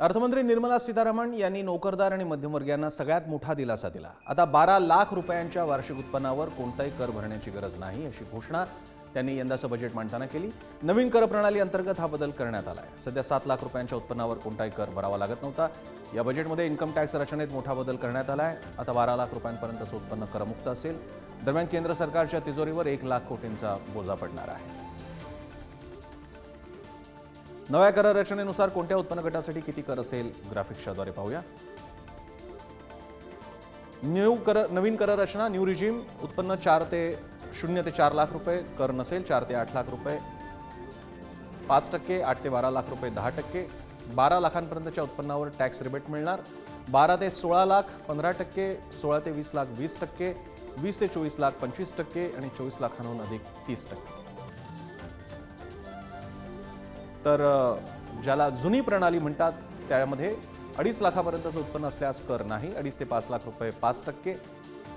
अर्थमंत्री निर्मला सीतारामन यांनी नोकरदार आणि मध्यमवर्गीयांना सगळ्यात मोठा दिलासा दिला. आता बारा लाख रुपयांच्या वार्षिक उत्पन्नावर कोणताही कर भरण्याची गरज नाही अशी घोषणा त्यांनी यंदाचं बजेट मांडताना केली. नवीन कर प्रणाली अंतर्गत हा बदल करण्यात आला आहे सध्या सात लाख रुपयांच्या उत्पन्नावर कोणताही कर भरावा लागत नव्हता. या बजेटमध्ये इन्कम टॅक्स रचनेत मोठा बदल करण्यात आला आहे आता बारा लाख रुपयांपर्यंतचं उत्पन्न करमुक्त असेल. दरम्यान केंद्र सरकारच्या तिजोरीवर एक लाख कोटींचा बोजा पडणार आहे. नव्या कर रचनेनुसार कोणत्या उत्पन्न गटासाठी किती कर असेल? ग्राफिक्सच्याद्वारे पाहूया. न्यू कर नवीन कर रचना न्यू रिजिम उत्पन्न चार ते शून्य ते चार लाख रुपये कर नसेल चार ते आठ लाख रुपये. पाच टक्के आठ ते बारा लाख रुपये दहा टक्के. बारा लाखांपर्यंतच्या उत्पन्नावर टॅक्स रिबेट मिळणार. बारा ते सोळा लाख पंधरा टक्के. सोळा ते वीस लाख वीस टक्के. वीस ते चोवीस लाख पंचवीस टक्के. आणि चोवीस लाखांहून अधिक तीस टक्के. तर ज्याला जुनी प्रणाली म्हणतात त्यामध्ये अडीच लाखापर्यंतचं उत्पन्न असल्यास कर नाही. अडीच ते पाच लाख रुपये पाच टक्के.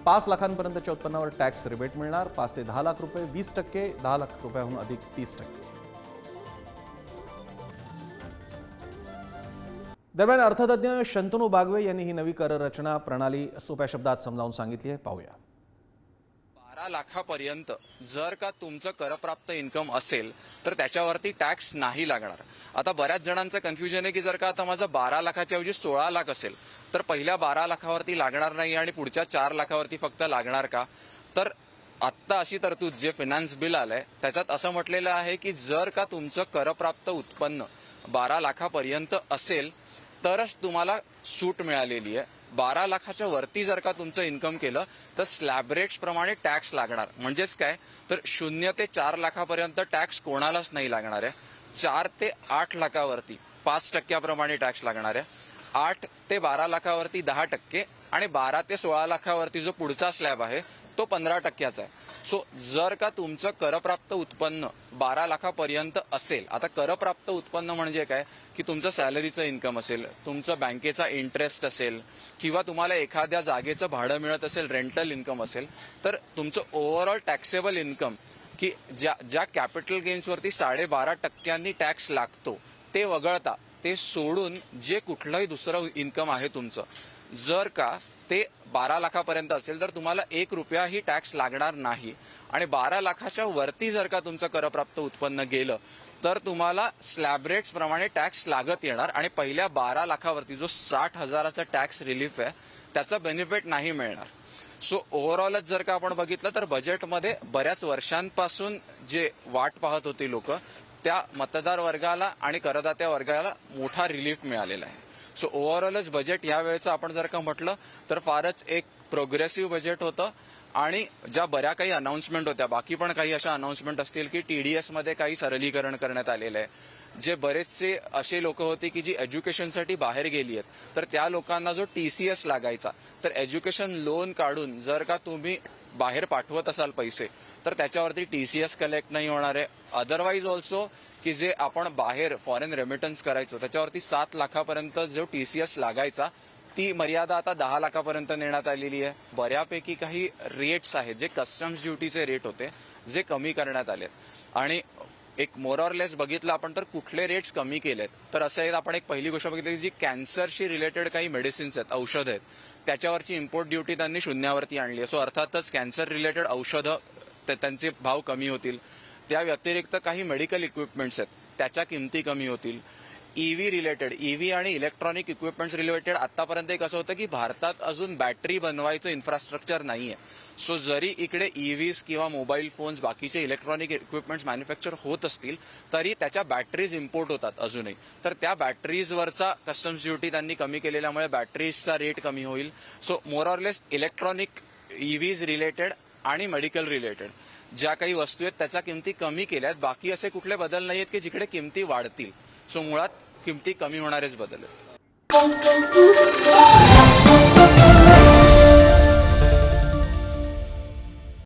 पाच लाखांपर्यंतच्या उत्पन्नावर टॅक्स रिबेट मिळणार. पाच ते दहा लाख रुपये वीस टक्के दहा लाख रुपयाहून अधिक तीस टक्के. दरम्यान अर्थतज्ञ शंतनू बागवे यांनी ही नवी कर रचना प्रणाली सोप्या शब्दात समजावून सांगितली आहे. पाहूया. बारा लाखापर्यंत जर का तुमचं करप्राप्त इन्कम असेल तर त्याच्यावरती टॅक्स नाही लागणार. आता बऱ्याच जणांचं कन्फ्युजन आहे की जर का आता माझं बारा लाखाच्या ऐवजी सोळा लाख असेल तर पहिल्या बारा लाखावरती लागणार नाही आणि पुढच्या चार लाखावरती फक्त लागणार का? तर आत्ता अशी तरतूद जे फिनान्स बिल आलंय त्याच्यात असं म्हटलेलं आहे की जर का तुमचं करप्राप्त उत्पन्न बारा लाखापर्यंत असेल तरच तुम्हाला सूट मिळालेली आहे. बारा लाखाच्या वरती जर का तुमचं इन्कम केलं तर स्लॅब रेट्स प्रमाणे टॅक्स लागणार. म्हणजेच काय? तर शून्य ते चार लाखापर्यंत टॅक्स कोणालाच नाही लागणार आहे. चार ते आठ लाखावरती पाच टक्क्याप्रमाणे टॅक्स लागणार आहे. आठ ते बारा लाखावरती दहा टक्के आणि बारा ते सोळा लाखावरती जो पुढचा स्लॅब आहे तो पंधरा टक्क्याचा आहे. सो जर का तुमचं करप्राप्त उत्पन्न बारा लाखापर्यंत असेल आता करप्राप्त उत्पन्न म्हणजे काय? की तुमचं सॅलरीचं इन्कम असेल तुमचं बँकेचा इंटरेस्ट असेल किंवा तुम्हाला एखाद्या जागेचं भाडं मिळत असेल रेंटल इन्कम असेल तर तुमचं ओव्हरऑल टॅक्सेबल इन्कम की ज्या ज्या कॅपिटल गेन्सवरती साडेबारा टक्क्यांनी टॅक्स लागतो ते वगळता ते सोडून जे कुठलंही दुसरं इन्कम आहे तुमचं. जर का ते बारा लाखापर्यंत असेल तर तुम्हाला एक रुपयाही टॅक्स लागणार नाही. आणि बारा लाखाच्या वरती जर का तुमचं करप्राप्त उत्पन्न गेलं तर तुम्हाला स्लॅब रेट्स प्रमाणे टॅक्स लागत येणार. आणि पहिल्या बारा लाखावरती जो साठ हजाराचा टॅक्स रिलीफ आहे त्याचा बेनिफिट नाही मिळणार. सो ओव्हरऑलच जर का आपण बघितलं तर बजेटमध्ये बऱ्याच वर्षांपासून जे वाट पाहत होती लोक त्या मतदार वर्गाला आणि करदात्या वर्गाला मोठा रिलीफ मिळालेला आहे. सो ओव्हरऑलच बजेट या वेळेचं आपण जर का म्हटलं तर फारच एक प्रोग्रेसिव्ह बजेट होतं. आणि ज्या बऱ्या काही अनाऊन्समेंट होत्या बाकी पण काही अशा अनाऊन्समेंट असतील की टीडीएसमध्ये काही सरलीकरण करण्यात आलेलं आहे. जे बरेचसे असे लोक होते की जी एज्युकेशनसाठी बाहेर गेली आहेत तर त्या लोकांना जो टीसीएस लागायचा तर एज्युकेशन लोन काढून जर का तुम्ही बाहेर पाठवत असाल पैसे तर त्याच्यावरती टीसीएस कलेक्ट नाही होणार आहे. अदरवाईज ऑल्सो की जे आपण बाहेर फॉरेन रेमिटन्स करायचो त्याच्यावरती सात लाखापर्यंत जो टीसीएस लागायचा ती मर्यादा आता दहा लाखापर्यंत नेण्यात आलेली आहे. बऱ्यापैकी काही रेट्स आहेत जे कस्टम्स ड्युटीचे रेट होते जे कमी करण्यात आले आणि एक मोरॉरलेस बघितलं आपण तर कुठले रेट्स कमी केलेत. तर असं आहे आपण एक पहिली गोष्ट बघितली जी कॅन्सरशी रिलेटेड काही मेडिसिन्स आहेत औषध आहेत त्याच्यावरची इम्पोर्ट ड्युटी त्यांनी शून्यावरती आणली आहे. सो अर्थातच कॅन्सर रिलेटेड औषधं ते- त्यांचे भाव कमी होतील. त्या व्यतिरिक्त काही मेडिकल इक्विपमेंट्स आहेत त्याच्या किमती कमी होतील. ईव्ही रिलेटेड ईव्ही आणि इलेक्ट्रॉनिक इक्विपमेंट्स रिलेटेड आतापर्यंत एक असं होतं की भारतात अजून बॅटरी बनवायचं इन्फ्रास्ट्रक्चर नाहीये. सो जरी इकडे e ईव्हीज किंवा मोबाईल फोन्स बाकीचे इलेक्ट्रॉनिक इक्विपमेंट्स मॅन्युफॅक्चर होत असतील तरी त्याच्या बॅटरीज इम्पोर्ट होतात अजूनही. तर त्या बॅटरीजवरचा कस्टम्स ड्युटी त्यांनी कमी केलेल्यामुळे बॅटरीजचा रेट कमी होईल. So more or less electronic EVs related आणि मेडिकल रिलेटेड ज्या काही वस्तू आहेत त्याच्या किमती कमी केल्यात. बाकी असे कुठले बदल नाही आहेत की जिकडे किमती वाढतील. सो मुळात किमती कमी होणारेच बदल आहेत